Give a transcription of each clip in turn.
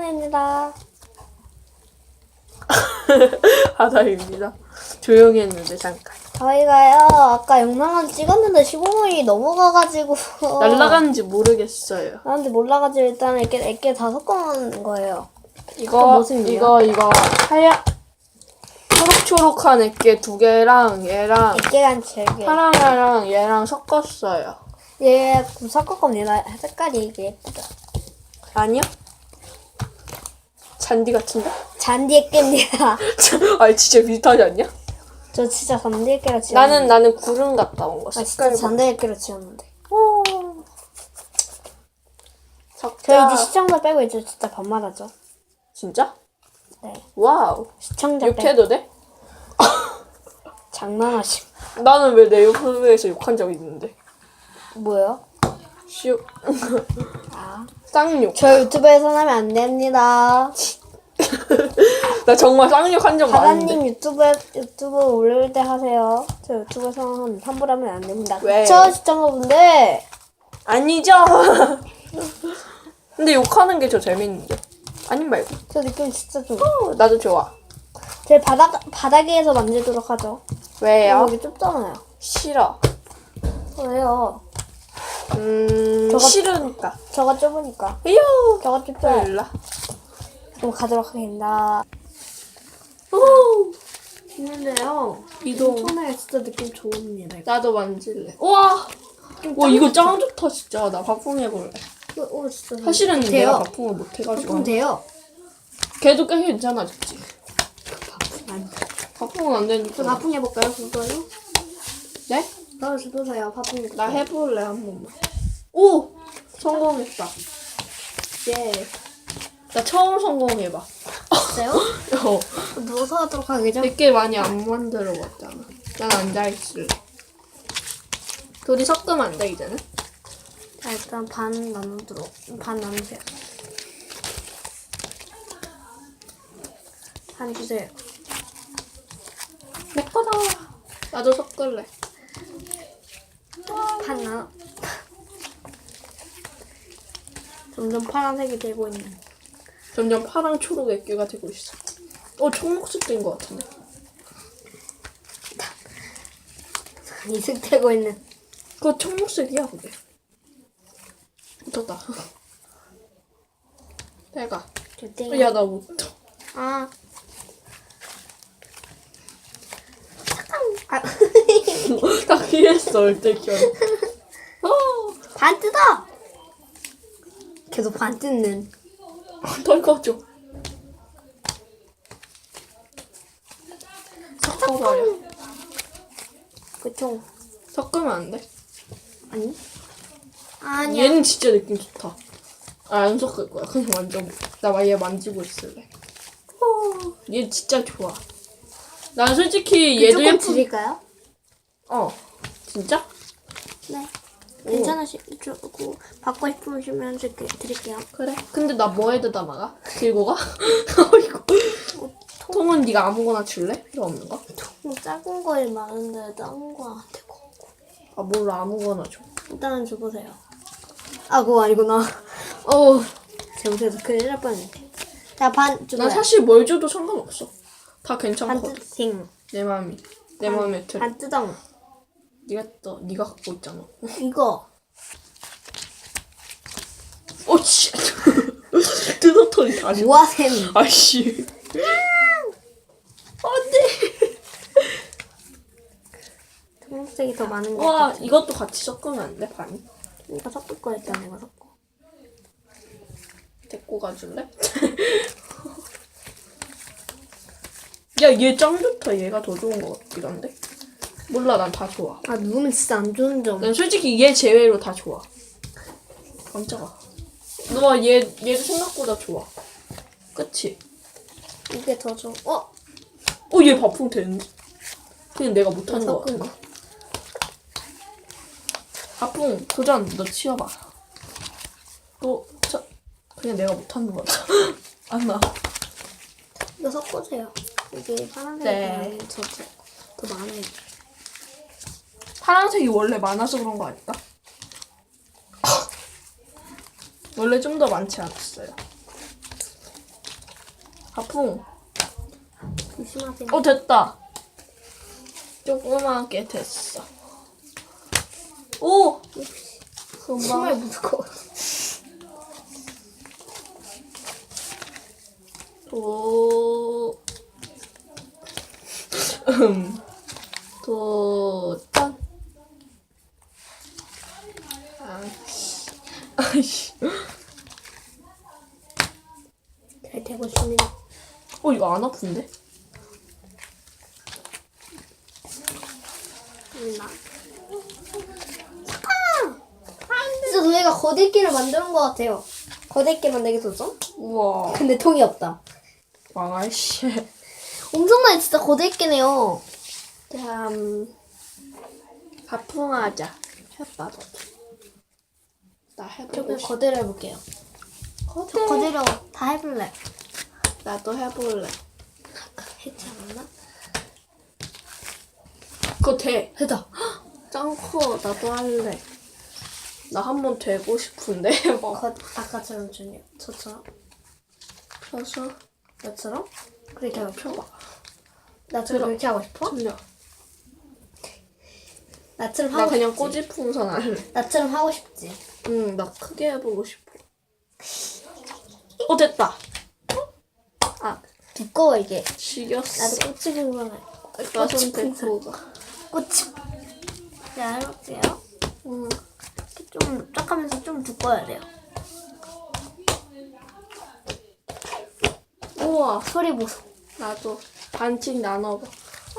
시범입니다. 하다입니다. 조용히 했는데 잠깐. 저희가요 아까 영상을 찍었는데 15분이 넘어가가지고 날라가는지 모르겠어요. 나한테 몰라가지고 일단 이렇게 이렇게 다 섞어놓은 거예요. 이거 무슨? 이거 이거 하얀 초록초록한 애게 두 개랑 얘랑 이게간 제게 파랑이랑 얘랑 섞었어요. 얘 섞을 겁니다. 색깔이 이게 예쁘다. 아니요? 잔디 같은데? 잔디 애깨입니다. 아니 진짜 비슷하지 않냐? 저 진짜 잔디 애깨로 지었는데. 나는 나는 구름 갔다 온 거. 아, 진짜 색깔 봐. 잔디 애깨로 지었는데. 오. 저희 적자. 이제 시청자 빼고 이제 진짜 반말하죠. 진짜? 네. 와우. 시청자 빼고 욕해도 돼? 장난하시. 나는 왜 내 유튜브에서 욕한 적 있는데? 뭐요? 쉬 아. 쌍욕. 저 유튜브에서 하면 안 됩니다. 나 정말 쌍욕 한적 많은데. 바다님 유튜브에 유튜브 올릴 때 하세요. 저 유튜브에서는 함부로 하면 안 됩니다. 왜? 그쵸 시청자분들? 아니죠. 근데 욕하는 게 저 재밌는데. 아님 말고. 저 느낌 진짜 좀. 어, 나도 좋아. 제 바닥 바닥에서 만지도록 하죠. 왜요? 여기 좁잖아요. 싫어. 왜요? 음, 저거- 싫으니까. 저가 좁으니까. 휴. 저가 좁죠. 일라. 좀 가도록 하겠습니다. 오. 있는데요. 이동. 손에 진짜 느낌 좋습니다. 나도 만질래. 우와. 와 이거 짱 좋다 진짜. 나 바풍 해볼래. 이거 오 진짜. 사실은 돼요. 내가 바풍을 못 해가지고. 조금 돼요. 걔도 꽤 괜찮아졌지. 아니. 바풍은 안 저 되니까. 바풍 해볼까요? 그거요? 네? 나도 줘보세요. 바풍. 나 해볼래 한 번만. 오 성공했다. 예. 나 처음 성공해봐. 있어요? 어. 누워서 하도록 하겠죠? 내게 많이 안 만들어 봤잖아. 난 앉아 있을래. 둘이 섞으면 안돼 이제는. 자, 일단 반 나누도록. 반 나누세요. 반 주세요. 내 거다. 나도 섞을래. 반 나눠. 점점 파란색이 되고 있는. 점점 파랑 초록 액기가 되고 있어. 어 초록색 된 것 같은데. 이색 되고 있는. 그거 청록색이야 그게. 붙었다. 내가.决定. 야나 못. 아. 아. 다 기했어 얼때결. 어. 반 뜯어! 계속 반 뜯는. 덜거줘. 섞어버려. 그쵸? 섞으면 안 돼. 아니? 아니야. 얘는 진짜 느낌 좋다. 아, 안 섞을 거야. 그냥 완전. 나얘 만지고 있을래. 어, 얘 진짜 좋아. 난 솔직히 얘도 조금 예쁜. 드릴까요? 어. 진짜? 네. 괜찮으시고 받고 싶으시면 드릴게- 드릴게요. 그래. 근데 나 뭐에다 막아? 들고 가? 어이구. 통은 네가 아무거나 줄래? 필요 없는 거? 뭐 작은 거에 많은데 작은 거안 되고. 아, 몰라. 아무거나 줘. 일단은 줘보세요. 아 그거 아니구나. 어우 잘못해서 큰일 날 뻔했네. 자반. 난 사실 뭘 줘도 상관없어. 다 괜찮거든. 반뜯생. 내 마음이. 내 마음에 들어. 반 뜯어. 네가 또 네가 갖고 있잖아. 이거. 어 씨. 뜯었더니 다시. 모아셈. 아씨. 안돼. 초록색이 더 많은 거. 와 이것도 같이 섞으면 안 돼? 반이? 이거 섞을 거 일단 내가 섞고. 데리고 가줄래? 야 얘 짱 좋다. 얘가 더 좋은 것 같기도 한데. 몰라 난 다 좋아. 아 누우면 진짜 안 좋은 점. 난 솔직히 얘 제외로 다 좋아. 깜짝아. 너얘 얘도 생각보다 좋아. 그치? 이게 더 좋아. 어? 어, 얘 바풍 되는데? 그냥 내가 못하는 거 섞은 같은데? 바풍, 도전, 너 치워봐. 너, 저, 그냥 내가 못하는 거 같아. 안 나. 이거 섞으세요. 이게 파란색이 네. 더, 더, 더 많아요. 파란색이 원래 많아서 그런 거 아닐까? 원래 좀 더 많지 않았어요. 가풍. 조심하세요. 어 됐다. 조그맣게 됐어. 오. 정말 금방 무서워. 도. 음. 도전. 아이씨. 아이씨. 잘 되고 있습니다. 어 이거 안 아픈데? 나. 진짜 너희가 거대끼를 만드는 것 같아요. 거대끼 만들기 도전? 우와. 근데 통이 없다. 망할 씨. 엄청나게 진짜 거대끼네요. 다음 가풍하자. 해봐. 나 해보고 싶어. 거대로 해볼게요. 거대. 거대로 다 해볼래. 나도 해볼래. 했지 않았나? 그거 돼. 했다. 짱커 나도 할래. 나 한 번 되고 싶은데 막 거, 아까처럼 준요. 저처럼. 펴서 나처럼? 그렇게 하고 싶어? 펴봐. 나처럼 그렇게 하고 싶어? 틀려. 나처럼 나 하고 그냥 싶지? 꼬지풍선 할래. 나처럼 하고 싶지. 응, 나 크게 해보고 싶어. 어 됐다. 아 두꺼워 이게. 지겼어. 나도 꽃이 궁금해. 데리고 가. 꽃이. 자 해볼게요. 응. 좀 쫙 하면서 좀 두꺼워야 돼요. 우와. 소리 보소. 나도 반씩 나눠봐.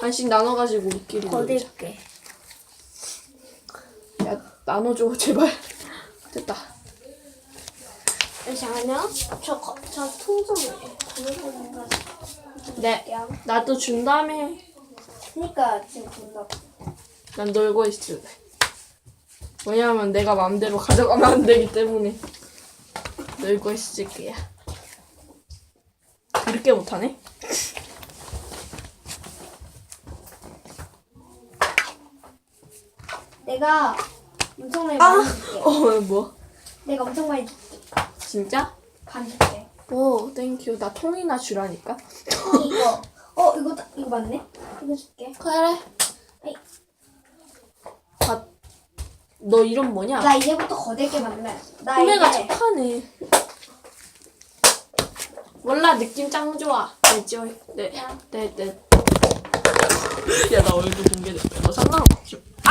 반씩 나눠가지고 우리끼리 놀자. 거대게. 야 나눠줘 제발. 됐다. 잠시만요. 저, 거- 저 통성을 보내보는가. 네. 나도 준 다음에 그니까 지금 본다. 난 놀고 있을래. 왜냐하면 내가 마음대로 가져가면 안 되기 때문에 놀고 있을게요. 이렇게 못하네? 내가 엄청 많이 아! 줄게. 어, 뭐? 내가 엄청 많이. 진짜? 반 줄게. 오, 땡큐. 나 통이나 주라니까. 어, 이거. 어, 이거, 다- 이거 맞네? 이거 줄게. 그래. 아이. 아, 너 이름 뭐냐? 나 이제부터 거대게 만들래. 나 후배가 이제 착하네. 몰라, 느낌 짱 좋아. 네죠? 네. 야. 네, 네. 야, 나 얼굴 공개됐다. 너 상관없지? 아!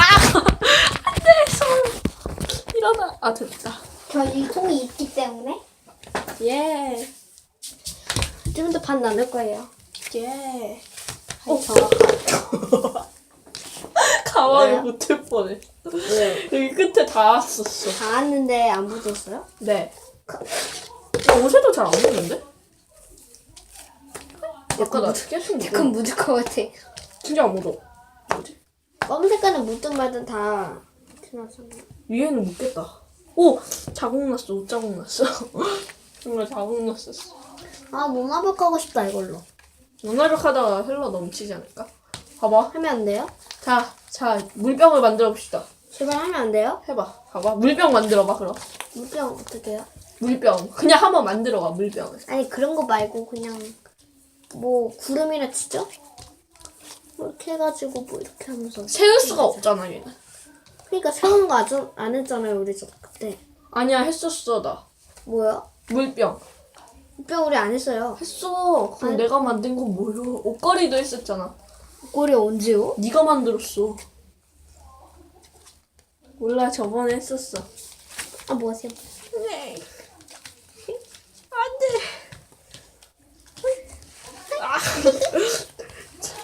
안 돼! 손! 일어나. 아, 됐다. 저이 통이 있기 때문에 예. 좀 더 반 나눌 거예요. 예. 어, 정확하. 가만히 왜요? 못할 뻔해. 왜? 여기 끝에 닿았었어. 다 왔는데 안 붙었어요? 네. 어, 옷에도 잘안 묻는데? 아까 나 묻어. 그건 묻을 것 같아. 진짜 안 묻어. 뭐지? 검은 색깔은 묻든 말든 다. 위에는 묻겠다. 오! 자국 났어. 옷 자국 났어. 정말 자국 났었어. 아, 몸화복 하고 싶다, 이걸로. 원활력 하다가 흘러 넘치지 않을까? 봐봐. 하면 안 돼요? 자, 자, 물병을 만들어 봅시다. 제발 하면 안 돼요? 해봐. 봐봐. 물병 만들어봐, 그럼. 물병 어떻게 해요? 물병. 그냥 한번 만들어봐, 물병을. 아니, 그런 거 말고 그냥 뭐 구름이라 치죠? 뭐 이렇게 해가지고 뭐 이렇게 하면서. 세울 수가 없잖아, 얘는. 그러니까 세우는 거 아주 안 했잖아요, 우리 저 그때. 아니야, 했었어, 나. 뭐야? 물병. 물병 우리 안 했어요. 했어. 그럼 아니. 내가 만든 건 뭐요? 옷걸이도 했었잖아. 꼬리 언제요? 네가 만들었어. 몰라, 저번에 했었어. 아, 뭐 하세요? 네. 안 돼. 아.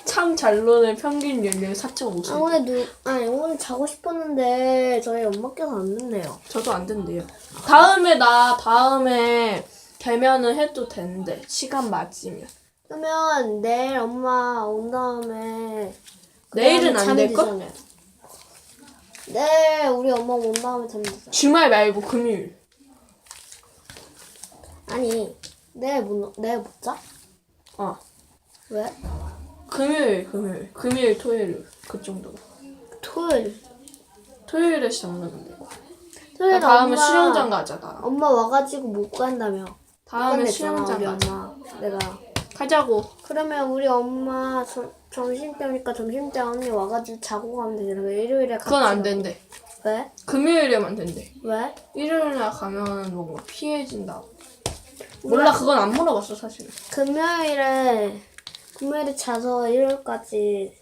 참잘 노는 평균 연령 4.5세. 아, 오늘 누, 아니, 오늘 자고 싶었는데 저희 엄마께서 안 듣네요. 저도 안 된대요. 다음에 나 다음에 되면은 해도 되는데 시간 맞으면. 그러면 내일 엄마 온 다음에 내일은 안 될걸? 들잖아요. 내일 우리 엄마 온 다음에 들잖아. 주말 말고 금요일. 아니, 내일 못, 내일 못 자? 어. 왜? 금요일, 금요일. 금요일, 토요일. 그 정도. 토요일. 토요일에 잡는 데. 토요일 나 다음에 엄마, 수영장 가자, 나. 엄마 와가지고 못 간다며. 다음에 수영장 우리 가자. 엄마. 내가. 하자고. 그러면 우리 엄마 저, 점심 때니까 점심 때 언니 와가지고 자고 가면 되잖아. 왜 일요일에 같이 그건 안 가? 된대. 왜? 금요일에만 된대. 왜? 일요일 날 가면 뭔가 피해진다. 몰라 그건 안 물어봤어 사실. 금요일에 금요일에 자서 일요일까지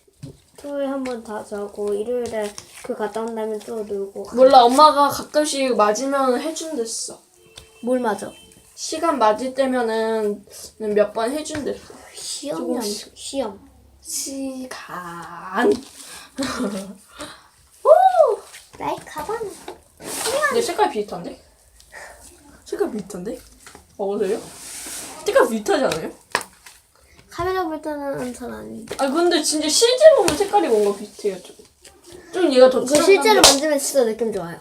토요일 한 번 다 자고 일요일에 그 갔다 온 다음에 또 놀고 가- 몰라 엄마가 가끔씩 맞으면 해준댔어. 뭘 맞아? 시간 맞을 때면은 몇 번 해준댔어. 시험이 조금씩. 아니고 시험. 시간. 나의 가방. 근데 색깔 비슷한데? 색깔 비슷한데? 먹으세요? 색깔 비슷하지 않아요? 카메라 볼 때는 잘 아닌데. 아 근데 진짜 실제로 보면 색깔이 뭔가 비슷해요 좀. 좀 얘가 더그 진한 실제로感 만지면 진짜 느낌 좋아요.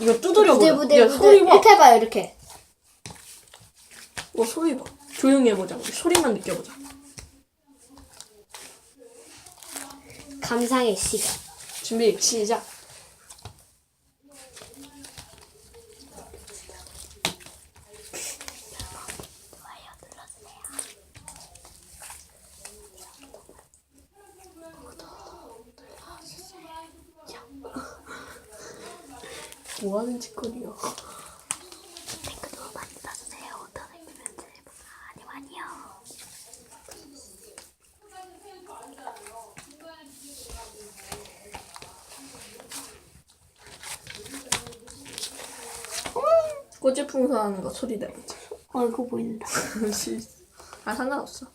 이거 두드려. 부들부들 야 부들 소리 봐. 이렇게 해봐요 이렇게. 어 소리 봐. 조용히 해보자. 우리 소리만 느껴보자. 감상의 시간. 준비 시작. 뭐 하는 짓거리야? 댓글로 많이 봐주세요. 어떤 의미인지 많이 많이요. 꼬지 풍선하는 거 소리 내보자. 얼굴 보인다. 아 상관없어.